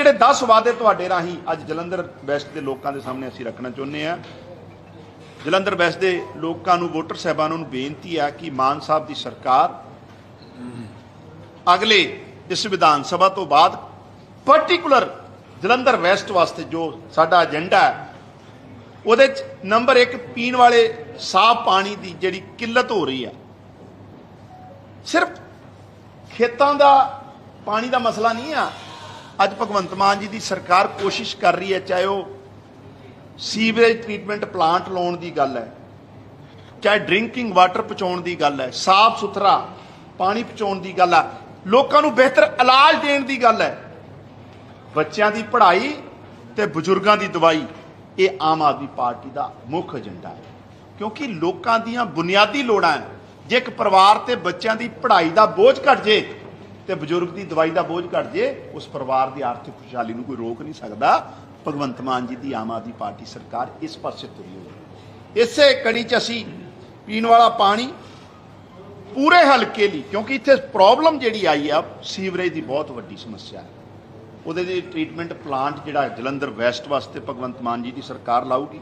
ਜਿਹੜੇ 10 ਵਾਅਦੇ ਤੁਹਾਡੇ ਰਾਹੀਂ ਅੱਜ ਜਲੰਧਰ ਵੈਸਟ ਦੇ ਲੋਕਾਂ ਦੇ ਸਾਹਮਣੇ ਅਸੀਂ ਰੱਖਣਾ ਚਾਹੁੰਦੇ ਆ ਜਲੰਧਰ ਵੈਸਟ ਦੇ ਲੋਕਾਂ ਨੂੰ, ਵੋਟਰ ਸਾਹਿਬਾਨਾਂ ਨੂੰ ਬੇਨਤੀ ਆ ਕਿ ਮਾਨ ਸਾਹਿਬ ਦੀ ਸਰਕਾਰ ਅਗਲੇ ਇਸ ਵਿਧਾਨ ਸਭਾ ਤੋਂ ਬਾਅਦ ਪਾਰਟਿਕੂਲਰ ਜਲੰਧਰ ਵੈਸਟ ਵਾਸਤੇ ਜੋ ਸਾਡਾ ਏਜੰਡਾ ਹੈ, ਉਹਦੇ ਚ ਨੰਬਰ 1 ਪੀਣ ਵਾਲੇ ਸਾਫ਼ ਪਾਣੀ ਦੀ ਜਿਹੜੀ ਕਿੱਲਤ ਹੋ ਰਹੀ ਆ ਸਿਰਫ ਖੇਤਾਂ ਦਾ ਪਾਣੀ ਦਾ ਮਸਲਾ ਨਹੀਂ ਆ ਅੱਜ ਭਗਵੰਤ ਮਾਨ ਜੀ ਦੀ ਸਰਕਾਰ ਕੋਸ਼ਿਸ਼ ਕਰ ਰਹੀ ਹੈ, ਚਾਹੇ ਉਹ ਸੀਵਰੇਜ ਟ੍ਰੀਟਮੈਂਟ ਪਲਾਂਟ ਲਾਉਣ ਦੀ ਗੱਲ ਹੈ, ਚਾਹੇ ਡਰਿੰਕਿੰਗ ਵਾਟਰ ਪਹੁੰਚਾਉਣ ਦੀ ਗੱਲ ਹੈ, ਸਾਫ਼ ਸੁਥਰਾ ਪਾਣੀ ਪਹੁੰਚਾਉਣ ਦੀ ਗੱਲ ਹੈ, ਲੋਕਾਂ ਨੂੰ ਬਿਹਤਰ ਇਲਾਜ ਦੇਣ ਦੀ ਗੱਲ ਹੈ। ਬੱਚਿਆਂ ਦੀ ਪੜ੍ਹਾਈ ਤੇ ਬਜ਼ੁਰਗਾਂ ਦੀ ਦਵਾਈ, ਇਹ ਆਮ ਆਦਮੀ ਪਾਰਟੀ ਦਾ ਮੁੱਖ ਏਜੰਡਾ ਹੈ। ਕਿਉਂਕਿ ਲੋਕਾਂ ਦੀਆਂ ਬੁਨਿਆਦੀ ਲੋੜਾਂ ਹੈ, ਜੇ ਇੱਕ ਪਰਿਵਾਰ ਤੇ ਬੱਚਿਆਂ ਦੀ ਪੜ੍ਹਾਈ ਦਾ ਬੋਝ ਘਟ ਜੇ ਤੇ ਬਜ਼ੁਰਗ ਦੀ ਦਵਾਈ ਦਾ ਬੋਝ ਘਟ ਜੇ, ਉਸ ਪਰਿਵਾਰ ਦੀ ਆਰਥਿਕ ਖੁਸ਼ਹਾਲੀ ਨੂੰ ਕੋਈ ਰੋਕ ਨਹੀਂ ਸਕਦਾ। ਭਗਵੰਤ ਮਾਨ ਜੀ ਦੀ ਆਮ ਆਦਮੀ ਪਾਰਟੀ ਸਰਕਾਰ ਇਸ ਪਾਸੇ ਤੁਰੀ ਹੋਈ ਇਸੇ ਕੜੀ 'ਚ ਅਸੀਂ ਪੀਣ ਵਾਲਾ ਪਾਣੀ ਪੂਰੇ ਹਲਕੇ ਲਈ, ਕਿਉਂਕਿ ਇੱਥੇ ਪ੍ਰੋਬਲਮ ਜਿਹੜੀ ਆਈ ਆ, ਸੀਵਰੇਜ ਦੀ ਬਹੁਤ ਵੱਡੀ ਸਮੱਸਿਆ ਹੈ। ਉਹਦੇ ਲਈ ਟ੍ਰੀਟਮੈਂਟ ਪਲਾਂਟ ਜਿਹੜਾ ਜਲੰਧਰ ਵੈਸਟ ਵਾਸਤੇ ਭਗਵੰਤ ਮਾਨ ਜੀ ਦੀ ਸਰਕਾਰ ਲਾਊਗੀ।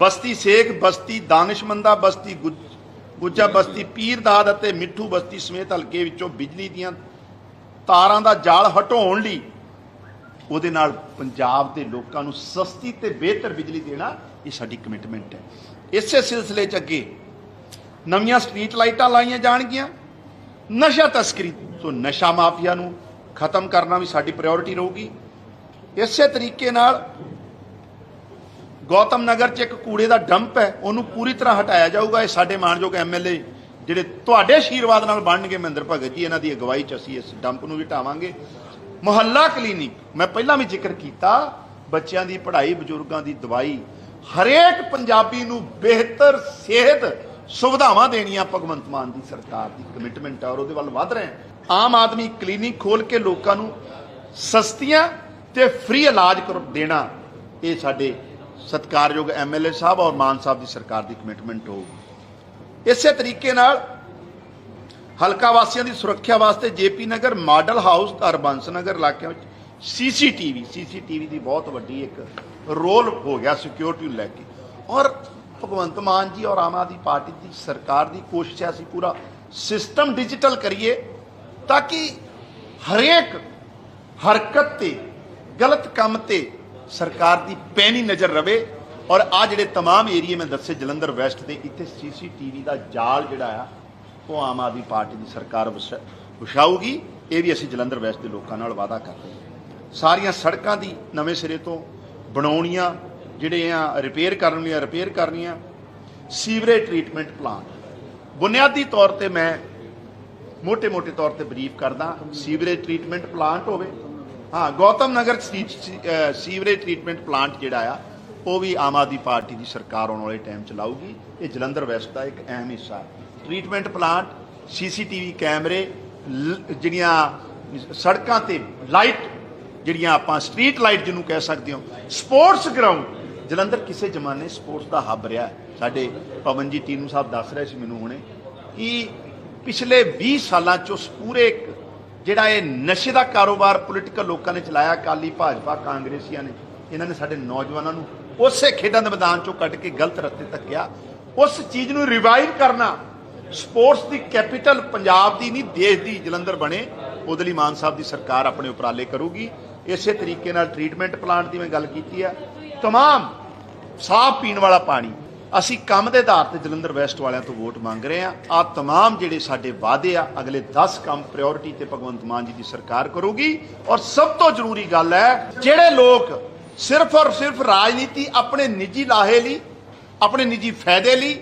ਬਸਤੀ ਸੇਖ ਬਸਤੀ ਦਾਨਿਸ਼ਮੰਦਾ ਬਸਤੀ ਗੁੱਜ- ਗੁੱਜਾ ਬਸਤੀ ਪੀਰਦਾਦ ਅਤੇ ਮਿੱਠੂ ਬਸਤੀ ਸਮੇਤ ਹਲਕੇ ਵਿੱਚੋਂ ਬਿਜਲੀ ਦੀਆਂ ਤਾਰਾਂ ਦਾ ਜਾਲ ਹਟਾਉਣ ਲਈ ਉਹਦੇ ਨਾਲ ਪੰਜਾਬ ਦੇ ਲੋਕਾਂ ਨੂੰ ਸਸਤੀ ਤੇ ਬਿਹਤਰ ਬਿਜਲੀ ਦੇਣਾ ਇਹ ਸਾਡੀ ਕਮਿਟਮੈਂਟ ਹੈ। ਇਸੇ ਸਿਲਸਿਲੇ 'ਚ ਅੱਗੇ ਨਵੀਆਂ ਸਟਰੀਟ ਲਾਈਟਾਂ ਲਾਈਆਂ ਜਾਣਗੀਆਂ, ਨਸ਼ਾ ਤਸਕਰੀ ਤੋਂ ਨਸ਼ਾ ਮਾਫੀਆ ਨੂੰ ਖਤਮ ਕਰਨਾ ਵੀ ਸਾਡੀ ਪ੍ਰਾਇੋਰਟੀ ਰਹੂਗੀ। ਇਸੇ ਤਰੀਕੇ ਨਾਲ ਗੌਤਮ ਨਗਰ 'ਚ ਇੱਕ ਕੂੜੇ ਦਾ ਡੰਪ ਹੈ, ਉਹਨੂੰ ਪੂਰੀ ਤਰ੍ਹਾਂ ਹਟਾਇਆ ਜਾਊਗਾ ਇਹ ਸਾਡੇ ਮਾਣਯੋਗ ਐਮਐਲਏ ਜਿਹੜੇ ਤੁਹਾਡੇ ਆਸ਼ੀਰਵਾਦ ਨਾਲ ਬਣਨਗੇ ਮਹਿੰਦਰ ਭਗਤ ਜੀ, ਇਹਨਾਂ ਦੀ ਅਗਵਾਈ 'ਚ ਅਸੀਂ ਇਸ ਡੰਪ ਨੂੰ ਵੀ ਹਟਾਵਾਂਗੇ ਮੁਹੱਲਾ ਕਲੀਨਿਕ, ਮੈਂ ਪਹਿਲਾਂ ਵੀ ਜ਼ਿਕਰ ਕੀਤਾ, ਬੱਚਿਆਂ ਦੀ ਪੜ੍ਹਾਈ, ਬਜ਼ੁਰਗਾਂ ਦੀ ਦਵਾਈ, ਹਰੇਕ ਪੰਜਾਬੀ ਨੂੰ ਬਿਹਤਰ ਸਿਹਤ ਸੁਵਿਧਾਵਾਂ ਦੇਣੀਆਂ ਭਗਵੰਤ ਮਾਨ ਦੀ ਸਰਕਾਰ ਦੀ ਕਮਿਟਮੈਂਟ ਹੈ ਔਰ ਉਹਦੇ ਵੱਲ ਵਧ ਰਹੇ ਆਮ ਆਦਮੀ ਕਲੀਨਿਕ ਖੋਲ ਕੇ ਲੋਕਾਂ ਨੂੰ ਸਸਤੀਆਂ ਤੇ ਫ੍ਰੀ ਇਲਾਜ ਕਰ, ਦੇਣਾ, ਇਹ ਸਾਡੇ ਸਤਿਕਾਰਯੋਗ ਐਮਐਲਏ ਸਾਹਿਬ ਔਰ ਮਾਨ ਸਾਹਿਬ ਦੀ ਸਰਕਾਰ ਦੀ ਕਮਿਟਮੈਂਟ ਹੋਊਗੀ ਇਸੇ ਤਰੀਕੇ ਨਾਲ ਹਲਕਾ ਵਾਸੀਆਂ ਦੀ ਸੁਰੱਖਿਆ ਵਾਸਤੇ JP Nagar, model house, Harbans Nagar ਇਲਾਕਿਆਂ ਵਿੱਚ ਸੀਸੀਟੀਵੀ ਸੀਸੀਟੀਵੀ ਦੀ ਬਹੁਤ ਵੱਡੀ ਇੱਕ ਰੋਲ ਹੋ ਗਿਆ ਸਿਕਿਉਰਿਟੀ ਨੂੰ ਲੈ ਕੇ। ਔਰ ਭਗਵੰਤ ਮਾਨ ਜੀ ਔਰ ਆਮ ਆਦਮੀ ਪਾਰਟੀ ਦੀ ਸਰਕਾਰ ਦੀ ਕੋਸ਼ਿਸ਼ ਹੈ ਅਸੀਂ ਪੂਰਾ ਸਿਸਟਮ ਡਿਜੀਟਲ ਕਰੀਏ ਤਾਂ ਕਿ ਹਰੇਕ ਹਰਕਤ ਤੇ, ਗਲਤ ਕੰਮ ਤੇ ਸਰਕਾਰ ਦੀ ਪੈਣੀ ਨਜ਼ਰ ਰਵੇ। ਔਰ ਆ ਜਿਹੜੇ तमाम ਏਰੀਏ ਮੈਂ ਦੱਸੇ, ਜਲੰਧਰ ਵੈਸਟ ਦੇ, ਇੱਥੇ ਸੀਸੀਟੀਵੀ ਦਾ ਜਾਲ ਜਿਹੜਾ ਆ, ਉਹ ਆਮ ਆਦਮੀ ਪਾਰਟੀ ਦੀ ਸਰਕਾਰ ਵਿਛਾਊਗੀ ਇਹ ਵੀ ਅਸੀਂ ਜਲੰਧਰ ਵੈਸਟ ਦੇ ਲੋਕਾਂ ਨਾਲ ਵਾਅਦਾ ਕਰਦੇ ਹਾਂ। ਸਾਰੀਆਂ ਸੜਕਾਂ ਦੀ ਨਵੇਂ ਸਿਰੇ ਤੋਂ ਬਣਾਉਣੀਆਂ, ਜਿਹੜੇ ਆ ਰਿਪੇਅਰ ਕਰਨ ਲਈ ਰਿਪੇਅਰ ਕਰਨੀਆਂ। Sewerage treatment plant. ਬੁਨਿਆਦੀ ਤੌਰ ਤੇ ਮੈਂ ਮੋٹے-ਮੋٹے ਤੌਰ ਤੇ ਬਰੀਫ ਕਰਦਾ, ਸੀਵਰੇਜ ਟ੍ਰੀਟਮੈਂਟ ਪਲਾਂਟ ਹੋਵੇ ਹਾਂ, Gautam Nagar sewerage treatment plant ਜਿਹੜਾ ਆ, ਉਹ ਵੀ ਆਮ ਆਦਮੀ ਪਾਰਟੀ ਦੀ ਸਰਕਾਰ ਆਉਣ ਵਾਲੇ ਟਾਈਮ 'ਚ ਲਾਊਗੀ। ਇਹ ਜਲੰਧਰ ਵੈਸਟ ਦਾ ਇੱਕ ਅਹਿਮ ਹਿੱਸਾ ਹੈ। ਟ੍ਰੀਟਮੈਂਟ ਪਲਾਂਟ ਸੀਸੀਟੀਵੀ ਕੈਮਰੇ ਲ- ਜਿਹੜੀਆਂ ਸੜਕਾਂ ਤੇ ਲਾਈਟ ਜਿਹੜੀਆਂ ਆਪਾਂ ਸਟਰੀਟ ਲਾਈਟ ਜਿਹਨੂੰ ਕਹਿ ਸਕਦੇ ਹਾਂ ਸਪੋਰਟਸ ਗਰਾਊਂਡ ਜਲੰਧਰ ਕਿਸੇ ਜ਼ਮਾਨੇ ਸਪੋਰਟਸ ਦਾ ਹੱਬ ਰਿਹਾ ਸਾਡੇ ਪਵਨ ਜੀ ਟੀਨੂ ਸਾਹਿਬ ਦੱਸ ਰਹੇ ਸੀ ਮੈਨੂੰ ਹੁਣੇ ਕਿ ਪਿਛਲੇ 20 ਸਾਲਾਂ 'ਚੋਂ ਪੂਰੇ ਜਿਹੜਾ ਇਹ ਨਸ਼ੇ ਦਾ ਕਾਰੋਬਾਰ ਪੋਲੀਟੀਕਲ ਲੋਕਾਂ ਨੇ ਚਲਾਇਆ ਕਾਲੀ ਭਾਜਪਾ, ਕਾਂਗਰਸੀਆਂ ਨੇ, ਇਹਨਾਂ ਨੇ ਸਾਡੇ ਨੌਜਵਾਨਾਂ ਨੂੰ ਉਸੇ ਖੇਡਾਂ ਦੇ ਮੈਦਾਨ ਚੋਂ ਕੱਢ ਕੇ ਗਲਤ ਰਸਤੇ ਤੱਕ ਧੱਕਿਆ। ਉਸ ਚੀਜ਼ ਨੂੰ ਰਿਵਾਈਵ ਕਰਨਾ ਸਪੋਰਟਸ ਦੀ ਕੈਪੀਟਲ ਪੰਜਾਬ ਦੀ ਨਹੀਂ, ਦੇਸ਼ ਦੀ ਜਲੰਧਰ ਬਣੇ ਉਹਦੇ ਲਈ ਮਾਨ ਸਾਹਿਬ ਦੀ ਸਰਕਾਰ ਆਪਣੇ ਉਪਰਾਲੇ ਕਰੂਗੀ। ਇਸੇ ਤਰੀਕੇ ਨਾਲ ਟ੍ਰੀਟਮੈਂਟ ਪਲਾਂਟ ਦੀ ਮੈਂ ਗੱਲ ਕੀਤੀ ਆ। ਤਮਾਮ ਸਾਫ਼ ਪੀਣ ਵਾਲਾ ਪਾਣੀ ਅਸੀਂ ਕੰਮ ਦੇ ਆਧਾਰ ਤੇ ਜਲੰਧਰ ਵੈਸਟ ਵਾਲਿਆਂ ਤੋਂ ਵੋਟ ਮੰਗ ਰਹੇ ਆ ਆ तमाम ਜਿਹੜੇ ਸਾਡੇ ਵਾਅਦੇ ਆ ਅਗਲੇ 10 ਕੰਮ ਪ੍ਰਾਇੋਰਟੀ ਤੇ ਭਗਵੰਤ ਮਾਨ ਜੀ ਦੀ ਸਰਕਾਰ ਕਰੂਗੀ ਔਰ ਸਭ ਤੋਂ ਜ਼ਰੂਰੀ ਗੱਲ ਹੈ ਜਿਹੜੇ ਲੋਕ ਸਿਰਫ ਔਰ ਸਿਰਫ ਰਾਜਨੀਤੀ ਆਪਣੇ ਨਿੱਜੀ ਲਾਹੇ ਲਈ ਆਪਣੇ ਨਿੱਜੀ ਫਾਇਦੇ ਲਈ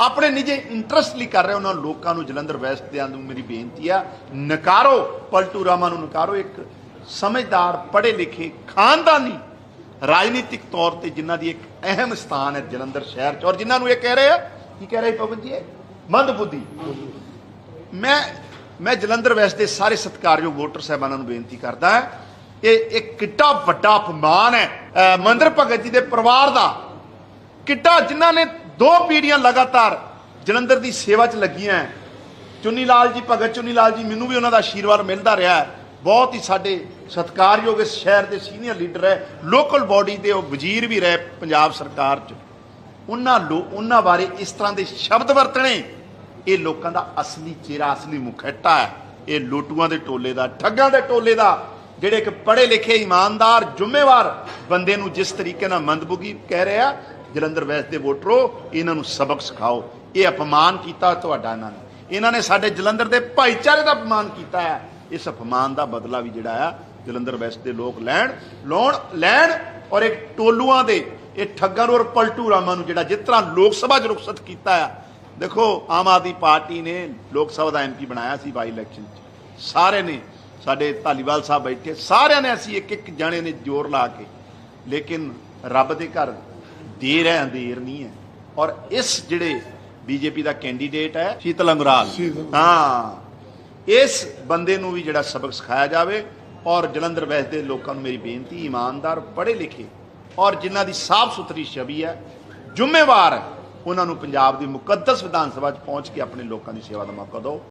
ਆਪਣੇ ਨਿੱਜੀ ਇੰਟਰਸਟ ਲਈ ਕਰ ਰਹੇ ਉਹਨਾਂ ਲੋਕਾਂ ਨੂੰ ਜਲੰਧਰ ਵੈਸਟ ਦੇ ਨੂੰ ਮੇਰੀ ਬੇਨਤੀ ਆ ਨਕਾਰੋ ਪਲਟੂ ਰਾਮਾ ਨੂੰ ਨਕਾਰੋ ਇੱਕ ਸਮਝਦਾਰ ਪੜ੍ਹੇ ਲਿਖੇ ਖਾਨਦਾਨੀ ਰਾਜਨੀਤਿਕ ਤੌਰ ਤੇ ਜਿਨ੍ਹਾਂ ਦੀ ਇੱਕ ਅਹਿਮ ਸਥਾਨ ਹੈ ਜਲੰਧਰ ਸ਼ਹਿਰ 'ਚ, ਔਰ ਜਿਨ੍ਹਾਂ ਨੂੰ ਇਹ ਕਹਿ ਰਹੇ ਆ, ਕੀ ਕਹਿ ਰਹੇ ਪਵਨ ਜੀ ਇਹ? ਮੰਦਬੁੱਧੀ। ਮੈਂ ਮੈਂ ਜਲੰਧਰ ਵੈਸਟ ਦੇ ਸਾਰੇ ਸਤਿਕਾਰਯੋਗ ਵੋਟਰ ਸਾਹਿਬਾਨਾਂ ਨੂੰ ਬੇਨਤੀ ਕਰਦਾ ਹਾਂ, ਇਹ ਇੱਕ ਕਿੱਡਾ ਵੱਡਾ ਅਪਮਾਨ ਹੈ। ਮੰਦਰ ਭਗਤ ਜੀ ਦੇ ਪਰਿਵਾਰ ਦਾ ਕਿੱਡਾ, ਜਿਨ੍ਹਾਂ ਨੇ ਦੋ ਪੀੜ੍ਹੀਆਂ ਲਗਾਤਾਰ ਜਲੰਧਰ ਦੀ ਸੇਵਾ 'ਚ ਲੱਗੀਆਂ ਹੈ। ਚੁੰਨੀ ਲਾਲ ਜੀ, ਭਗਤ ਚੁੰਨੀ ਲਾਲ ਜੀ, ਮੈਨੂੰ ਵੀ ਉਹਨਾਂ ਦਾ ਆਸ਼ੀਰਵਾਦ ਮਿਲਦਾ ਰਿਹਾ ਹੈ। ਬਹੁਤ ਹੀ ਸਾਡੇ ਸਤਿਕਾਰਯੋਗ ਇਸ ਸ਼ਹਿਰ ਦੇ ਸੀਨੀਅਰ ਲੀਡਰ ਹੈ। ਲੋਕਲ ਬਾਡੀ ਦੇ ਉਹ ਵਜ਼ੀਰ ਵੀ ਰਹੇ ਪੰਜਾਬ ਸਰਕਾਰ 'ਚ। ਉਹਨਾਂ ਲੋ ਉਹਨਾਂ ਬਾਰੇ ਇਸ ਤਰ੍ਹਾਂ ਦੇ ਸ਼ਬਦ ਵਰਤਣੇ। ਇਹ ਲੋਕਾਂ ਦਾ ਅਸਲੀ ਚਿਹਰਾ, ਅਸਲੀ ਮੁਖੱਟਾ ਹੈ। ਇਹ ਲੋਟੂਆਂ ਦੇ ਟੋਲੇ ਦਾ, ਠੱਗਾਂ ਦੇ ਟੋਲੇ ਦਾ, ਜਿਹੜੇ ਇੱਕ ਪੜ੍ਹੇ ਲਿਖੇ ਇਮਾਨਦਾਰ, ਜ਼ਿੰਮੇਵਾਰ ਬੰਦੇ ਨੂੰ ਜਿਸ ਤਰੀਕੇ ਨਾਲ ਮੰਦਬੁਗੀ ਕਹਿ ਰਿਹਾ ਜਲੰਧਰ ਵੈਸਟ ਦੇ ਵੋਟਰੋ, ਇਹਨਾਂ ਨੂੰ ਸਬਕ ਸਿਖਾਓ। ਇਹ ਅਪਮਾਨ ਕੀਤਾ ਤੁਹਾਡਾ ਇਹਨਾਂ ਨੇ। ਇਹਨਾਂ ਨੇ ਸਾਡੇ ਜਲੰਧਰ ਦੇ ਭਾਈਚਾਰੇ ਦਾ ਅਪਮਾਨ ਕੀਤਾ ਹੈ। ਇਸ ਅਪਮਾਨ ਦਾ ਬਦਲਾ ਵੀ ਜਿਹੜਾ ਆ ਜਲੰਧਰ ਵੈਸਟ ਦੇ ਲੋਕ ਲੈਣ ਲਾਉਣ ਲੈਣ ਔਰ ਇੱਕ ਟੋਲੂਆਂ ਦੇ ਇਹ ਠੱਗਾਂ ਨੂੰ ਔਰ ਪਲਟੂ ਰਾਮਾਂ ਨੂੰ ਜਿਹੜਾ ਜਿਸ ਤਰ੍ਹਾਂ ਲੋਕ ਸਭਾ 'ਚ ਰੁਖਸਤ ਕੀਤਾ ਆ। ਦੇਖੋ ਆਮ ਆਦਮੀ ਪਾਰਟੀ ਨੇ ਲੋਕ ਸਭਾ ਦਾ ਐਮਪੀ ਬਣਾਇਆ ਸੀ ਬਾਈ ਇਲੈਕਸ਼ਨ 'ਚ। ਸਾਰੇ ਨੇ ਸਾਡੇ ਧਾਲੀਵਾਲ ਸਾਹਿਬ ਬੈਠੇ ਸਾਰਿਆਂ ਨੇ ਅਸੀਂ ਇੱਕ ਇੱਕ ਜਾਣੇ ਨੇ ਜ਼ੋਰ ਲਾ ਕੇ। ਲੇਕਿਨ ਰੱਬ ਦੇ ਘਰ ਦੇਰ ਹੈ ਅੰਧੇਰ ਨਹੀਂ ਹੈ। ਔਰ ਇਸ ਜਿਹੜੇ ਬੀਜੇਪੀ ਦਾ ਕੈਂਡੀਡੇਟ ਹੈ ਸ਼ੀਤਲ ਅੰਗਰਾਲ ਹਾਂ। ਇਸ ਬੰਦੇ ਨੂੰ ਵੀ ਜਿਹੜਾ ਸਬਕ ਸਿਖਾਇਆ ਜਾਵੇ ਔਰ ਜਲੰਧਰ ਵੈਸ ਦੇ ਲੋਕਾਂ ਨੂੰ ਮੇਰੀ ਬੇਨਤੀ, ਇਮਾਨਦਾਰ, ਪੜ੍ਹੇ ਲਿਖੇ ਔਰ ਜਿਨ੍ਹਾਂ ਦੀ ਸਾਫ਼ ਸੁਥਰੀ ਛਵੀ ਹੈ, ਜ਼ਿੰਮੇਵਾਰ ਹੈ ਉਹਨਾਂ ਨੂੰ ਪੰਜਾਬ ਦੀ ਮੁਕੱਦਸ ਵਿਧਾਨ ਸਭਾ 'ਚ ਪਹੁੰਚ ਕੇ ਆਪਣੇ ਲੋਕਾਂ ਦੀ ਸੇਵਾ ਦਾ ਮੌਕਾ ਦਿਓ।